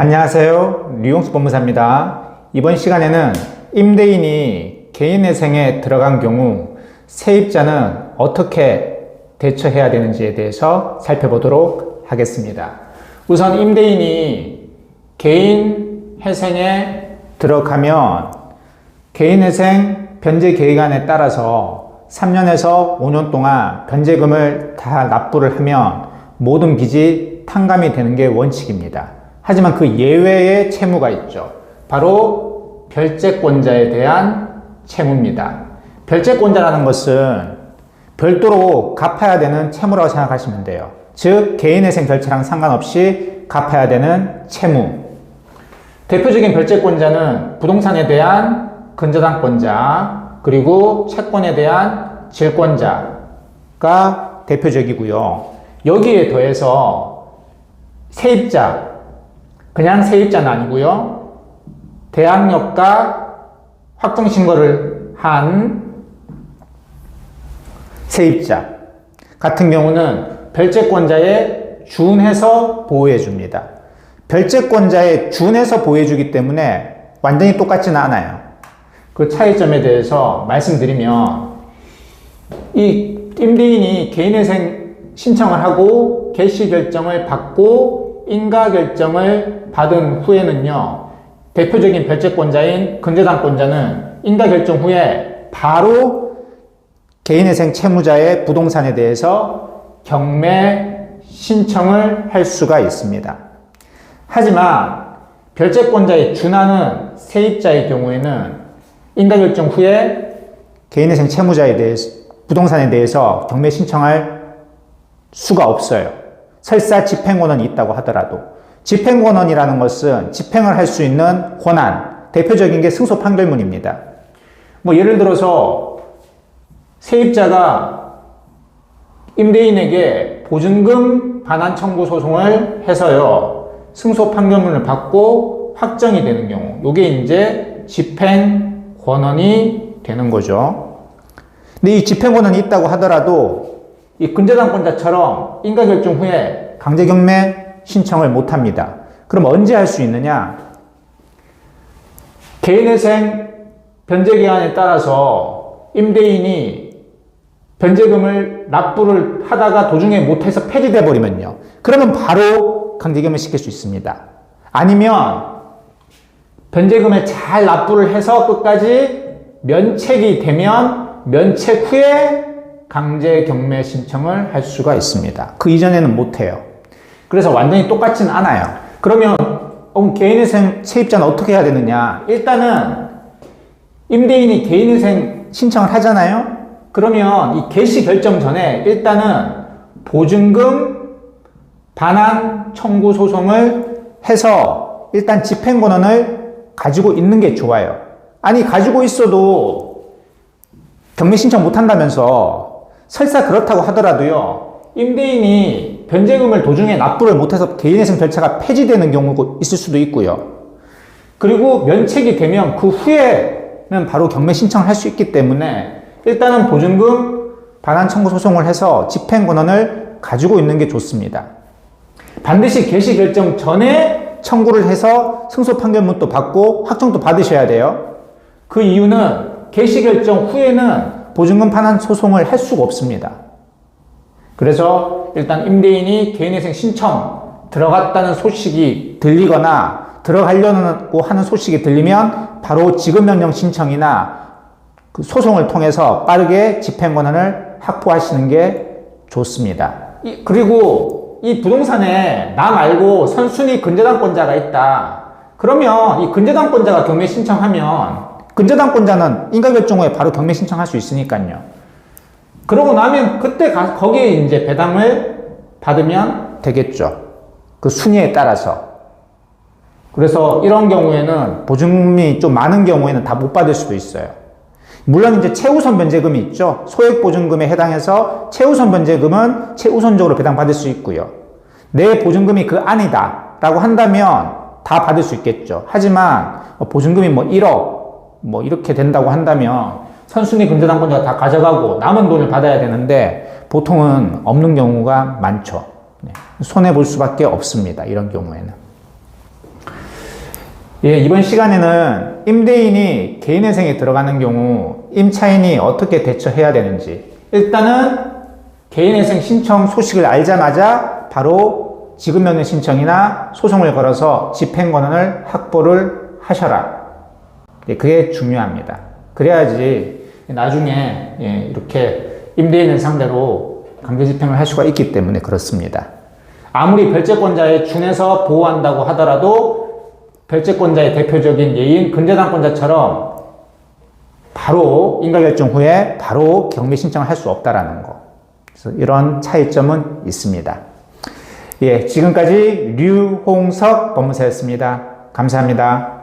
안녕하세요. 류용수 법무사입니다. 이번 시간에는 임대인이 개인회생에 들어간 경우 세입자는 어떻게 대처해야 되는지에 대해서 살펴보도록 하겠습니다. 우선 임대인이 개인회생에 들어가면 개인회생 변제 계획안에 따라서 3년에서 5년 동안 변제금을 다 납부를 하면 모든 빚이 탕감이 되는 게 원칙입니다. 하지만 그 예외의 채무가 있죠. 바로 별채권자에 대한 채무입니다. 별채권자라는 것은 별도로 갚아야 되는 채무라고 생각하시면 돼요. 즉, 개인회생 결제랑 상관없이 갚아야 되는 채무. 대표적인 별채권자는 부동산에 대한 근저당권자, 그리고 채권에 대한 질권자가 대표적이고요. 여기에 더해서 세입자, 그냥 세입자는 아니고요. 대항력과 확정신고를 한 세입자 같은 경우는 별채권자에 준해서 보호해 줍니다. 별채권자에 준해서 보호해 주기 때문에 완전히 똑같지는 않아요. 그 차이점에 대해서 말씀드리면 이 임대인이 개인회생 신청을 하고 개시 결정을 받고 인가 결정을 받은 후에는요 대표적인 별채권자인 근저당권자는 인가 결정 후에 바로 개인회생 채무자의 부동산에 대해서 경매 신청을 할 수가 있습니다. 하지만 별채권자에 준하는 세입자의 경우에는 인가 결정 후에 개인회생 채무자에 대해서 부동산에 대해서 경매 신청할 수가 없어요. 설사 집행권원이 있다고 하더라도 집행권원이라는 것은 집행을 할 수 있는 권한 대표적인 게 승소 판결문입니다. 뭐 예를 들어서 세입자가 임대인에게 보증금 반환 청구 소송을 해서요 승소 판결문을 받고 확정이 되는 경우 이게 이제 집행 권한이 되는 거죠. 근데 이 집행 권한이 있다고 하더라도 이 근저당권자처럼 인가 결정 후에 강제 경매 신청을 못 합니다. 그럼 언제 할 수 있느냐? 개인회생 변제 기한에 따라서 임대인이 변제금을 납부를 하다가 도중에 못해서 폐지돼 버리면요. 그러면 바로 강제경매 시킬 수 있습니다. 아니면 변제금을 잘 납부를 해서 끝까지 면책이 되면 면책 후에 강제 경매 신청을 할 수가 있습니다. 그 이전에는 못해요. 그래서 완전히 똑같지는 않아요. 그러면 어, 개인회생 세입자는 어떻게 해야 되느냐? 일단은 임대인이 개인회생 신청을 하잖아요. 그러면 이 개시 결정 전에 일단은 보증금 반환 청구 소송을 해서 일단 집행 권한을 가지고 있는 게 좋아요. 아니 가지고 있어도 경매 신청 못 한다면서 설사 그렇다고 하더라도요. 임대인이 변제금을 도중에 납부를 못해서 개인회생 절차가 폐지되는 경우가 있을 수도 있고요. 그리고 면책이 되면 그 후에는 바로 경매 신청을 할 수 있기 때문에 일단은 보증금 반환 청구 소송을 해서 집행 권한을 가지고 있는 게 좋습니다. 반드시 개시 결정 전에 청구를 해서 승소 판결문도 받고 확정도 받으셔야 돼요. 그 이유는 개시 결정 후에는 보증금 반환 소송을 할 수가 없습니다. 그래서 일단 임대인이 개인회생 신청 들어갔다는 소식이 들리거나 들어가려고 하는 소식이 들리면 바로 지급명령 신청이나 그 소송을 통해서 빠르게 집행 권한을 확보하시는 게 좋습니다. 이, 그리고 이 부동산에 나 말고 선순위 근저당권자가 있다. 그러면 이 근저당권자가 경매 신청하면 근저당권자는 인가결정 후에 바로 경매 신청할 수 있으니까요. 그러고 나면 그때 가, 거기에 이제 배당을 받으면 되겠죠. 그 순위에 따라서. 그래서 이런 경우에는 보증금이 좀 많은 경우에는 다 못 받을 수도 있어요. 물론 이제 최우선 변제금이 있죠. 소액 보증금에 해당해서 최우선 변제금은 최우선적으로 배당받을 수 있고요. 내 보증금이 그 안이다 라고 한다면 다 받을 수 있겠죠. 하지만 보증금이 뭐 1억 뭐 이렇게 된다고 한다면 선순위 근저당권자가 다 가져가고 남은 돈을 받아야 되는데 보통은 없는 경우가 많죠. 손해 볼 수밖에 없습니다. 이런 경우에는. 예, 이번 시간에는 임대인이 개인회생에 들어가는 경우 임차인이 어떻게 대처해야 되는지 일단은 개인회생 신청 소식을 알자마자 바로 지급면허 신청이나 소송을 걸어서 집행권한을 확보를 하셔라. 예, 그게 중요합니다. 그래야지 나중에 예, 이렇게 임대인을 상대로 강제 집행을 할 수가 있기 때문에 그렇습니다. 아무리 별채권자에 준해서 보호한다고 하더라도 별채권자의 대표적인 예인 근저당권자처럼 바로 인가결정 후에 바로 경매 신청을 할 수 없다라는 거. 그래서 이런 차이점은 있습니다. 예, 지금까지 류홍석 법무사였습니다. 감사합니다.